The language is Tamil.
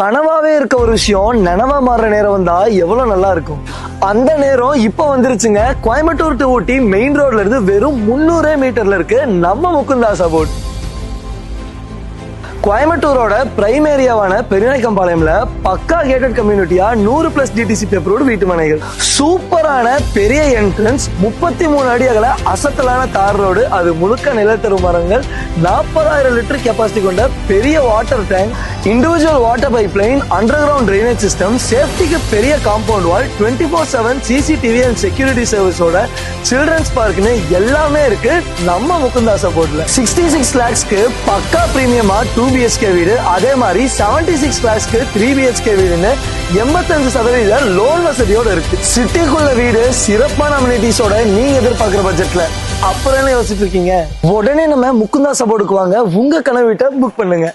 கனவாவே இருக்க ஒரு விஷயம் நனவா மாறுற நேரம் வந்தா எவ்வளவு நல்லா இருக்கும்? அந்த நேரம் இப்ப வந்துருச்சுங்க. கோயம்புத்தூர் டு ஊட்டி மெயின் ரோட்ல இருந்து வெறும் முன்னூறே மீட்டர்ல இருக்கு நம்ம முகுந்தாஸ் அபோட் கோயம்புத்தூரோட பிரைம் ஏரியாவான பெரியநாயக்கம்பாளையம்ல பக்கா கேட்டட் கம்யூனிட்டியா நூறு பிளஸ் டிடிசி பேப்பரோடு வீட்டு மனைகள். சூப்பரான பெரிய என்ட்ரன்ஸ் முப்பத்தி மூணு அடி அகல அசத்தலான தார் ரோடு அது முழுக்க நிலத்தரும் மரங்கள் நாற்பதாயிரம் லிட்டர் கெப்பாசிட்டி கொண்ட பெரிய water tank individual water pipe line under ground drainage system சேஃப்டிக்கு பெரிய compound wall twenty four seven CCTV and security சர்வீஸோட children's பார்க்னு எல்லாமே இருக்கு நம்ம முகுந்தா சப்போர்ட்ல சிக்ஸ்டி சிக்ஸ் லேக்ஸ்க்கு பக்கா பிரீமியமா டூ பிஹெச்கே வீடு. அதே மாதிரி செவன்டி சிக்ஸ் லேக்ஸ்க்கு த்ரீ பிஹெச்கே வீடுன்னு எண்பத்தஞ்சு சதவீத லோன் வசதியோட இருக்கு. சிட்டிக்குள்ள வீடு சிறப்பான அமினிட்டிஸோட நீங்க எதிர்பார்க்குற பட்ஜெட்ல அப்புறம் என்ன யோசிச்சுட்டு இருக்கீங்க? உடனே நம்ம முகுந்தா சப்போர்ட்டுக்கு வாங்க. உங்க கனவு வீட்டை புக் பண்ணுங்க.